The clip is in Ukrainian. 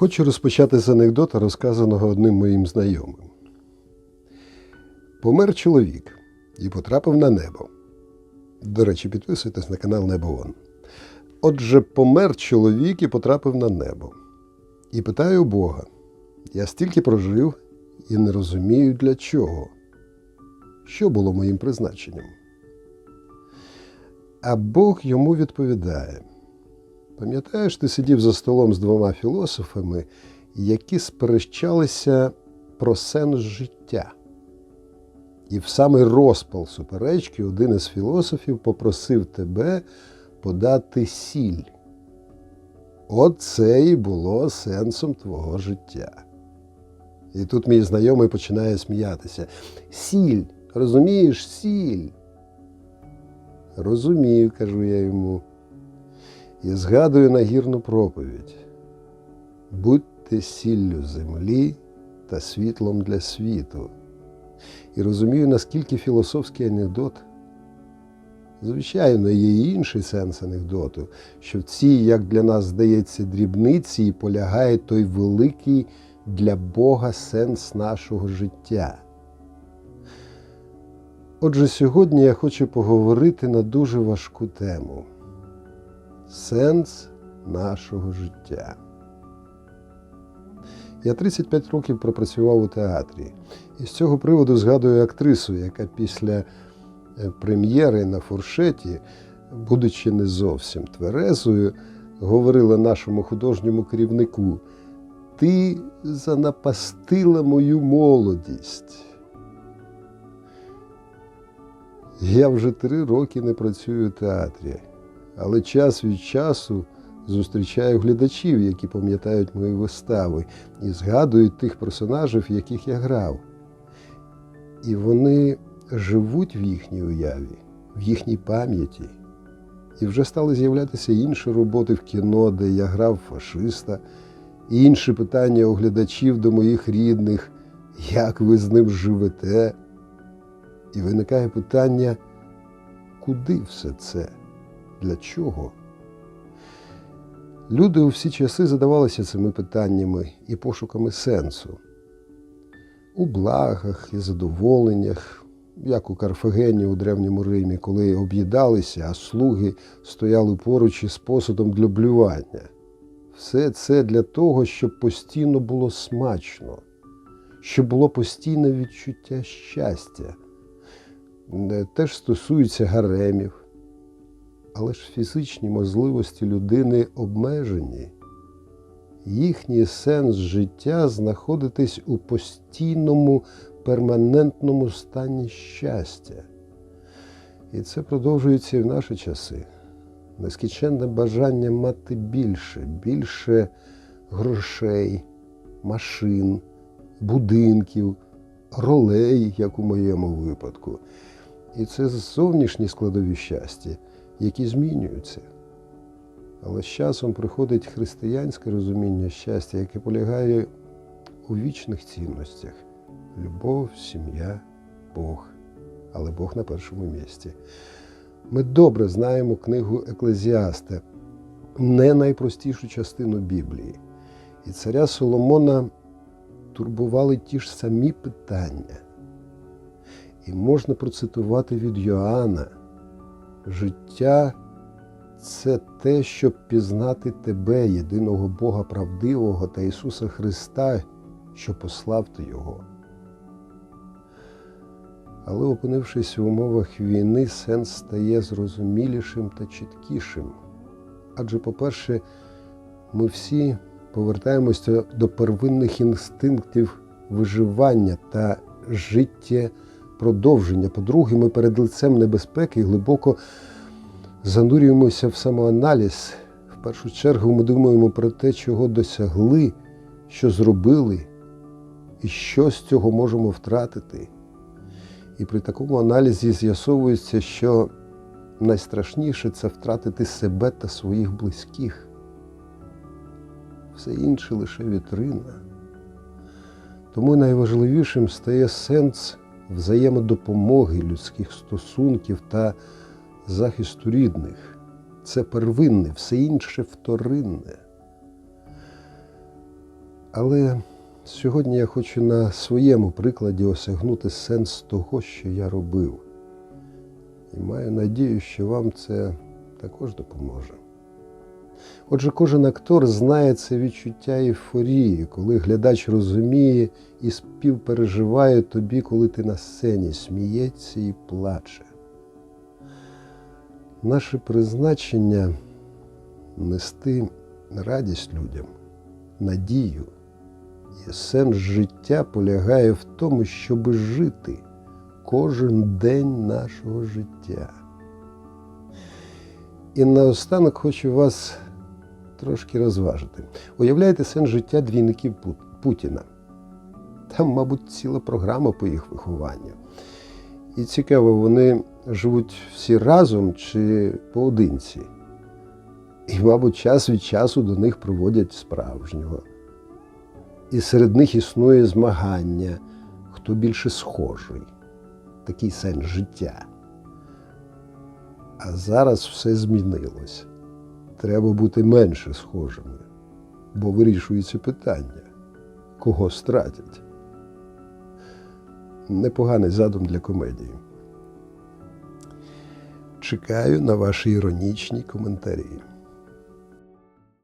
Хочу розпочати з анекдота, розказаного одним моїм знайомим. Помер чоловік і потрапив на небо. До речі, підписуйтесь на канал Небо Вон. Отже, помер чоловік і потрапив на небо. І питаю Бога: я стільки прожив і не розумію для чого. Що було моїм призначенням? А Бог йому відповідає: Пам'ятаєш, ти сидів за столом з двома філософами, які сперечалися про сенс життя. І в самий розпал суперечки один із філософів попросив тебе подати сіль. Оце і було сенсом твого життя. І тут мій знайомий починає сміятися. Сіль, розумієш, сіль. Розумію, кажу я йому. І згадую нагірну проповідь. Будьте сіллю землі та світлом для світу. І розумію, наскільки філософський анекдот. Звичайно, є і інший сенс анекдоту, що в цій, як для нас здається, дрібниці і полягає той великий для Бога сенс нашого життя. Отже, сьогодні я хочу поговорити на дуже важку тему сенс нашого життя. Я 35 років пропрацював у театрі, і з цього приводу згадую актрису, яка після е, прем'єри на фуршеті, будучи не зовсім тверезою, говорила нашому художньому керівнику: Ти занапастила мою молодість. Я вже три роки не працюю у театрі, але час від часу зустрічаю глядачів, які пам'ятають мої вистави, і згадують тих персонажів, яких я грав. І вони живуть в їхній уяві, в їхній пам'яті. І вже стали з'являтися інші роботи в кіно, де я грав фашиста, і інші питання у глядачів до моїх рідних, як ви з ним живете. І виникає питання, куди все це? Для чого? Люди у всі часи задавалися цими питаннями і пошуками сенсу. У благах і задоволеннях, як у Карфагені у Древньому Римі, коли об'їдалися, а слуги стояли поруч із посудом для блювання. Все це для того, щоб постійно було смачно, щоб було постійне відчуття щастя. Теж стосується гаремів. Але ж фізичні можливості людини обмежені. Їхній сенс життя знаходитись у постійному перманентному стані щастя. І це продовжується і в наші часи. Нескінченне бажання мати більше, більше грошей, машин, будинків, ролей, як у моєму випадку. І це зовнішні складові щастя які змінюються. Але з часом приходить християнське розуміння щастя, яке полягає у вічних цінностях: любов, сім'я, Бог, але Бог на першому місці. Ми добре знаємо книгу Еклезіаста, не найпростішу частину Біблії. І царя Соломона турбували ті ж самі питання. І можна процитувати від Йоанна. Життя це те, щоб пізнати тебе, єдиного Бога правдивого та Ісуса Христа, що послав ти Його. Але, опинившись в умовах війни, сенс стає зрозумілішим та чіткішим. Адже, по-перше, ми всі повертаємося до первинних інстинктів виживання та життя продовження. По-друге, ми перед лицем небезпеки глибоко занурюємося в самоаналіз. В першу чергу ми думаємо про те, чого досягли, що зробили, і що з цього можемо втратити. І при такому аналізі з'ясовується, що найстрашніше це втратити себе та своїх близьких. Все інше лише вітрина. Тому найважливішим стає сенс взаємодопомоги людських стосунків та захисту рідних. Це первинне, все інше вторинне. Але сьогодні я хочу на своєму прикладі осягнути сенс того, що я робив. І маю надію, що вам це також допоможе. Отже, кожен актор знає це відчуття ейфорії, коли глядач розуміє і співпереживає тобі, коли ти на сцені сміється і плаче. Наше призначення нести радість людям, надію. І сенс життя полягає в тому, щоб жити кожен день нашого життя. І наостанок хочу вас трошки розважити. Уявляєте сенс життя двійників Путіна. Там, мабуть, ціла програма по їх вихованню. І цікаво, вони живуть всі разом чи поодинці. І, мабуть, час від часу до них проводять справжнього. І серед них існує змагання, хто більше схожий. Такий сенс життя. А зараз все змінилось. Треба бути менше схожими, бо вирішується питання, кого стратять. Непоганий задум для комедії. Чекаю на ваші іронічні коментарі.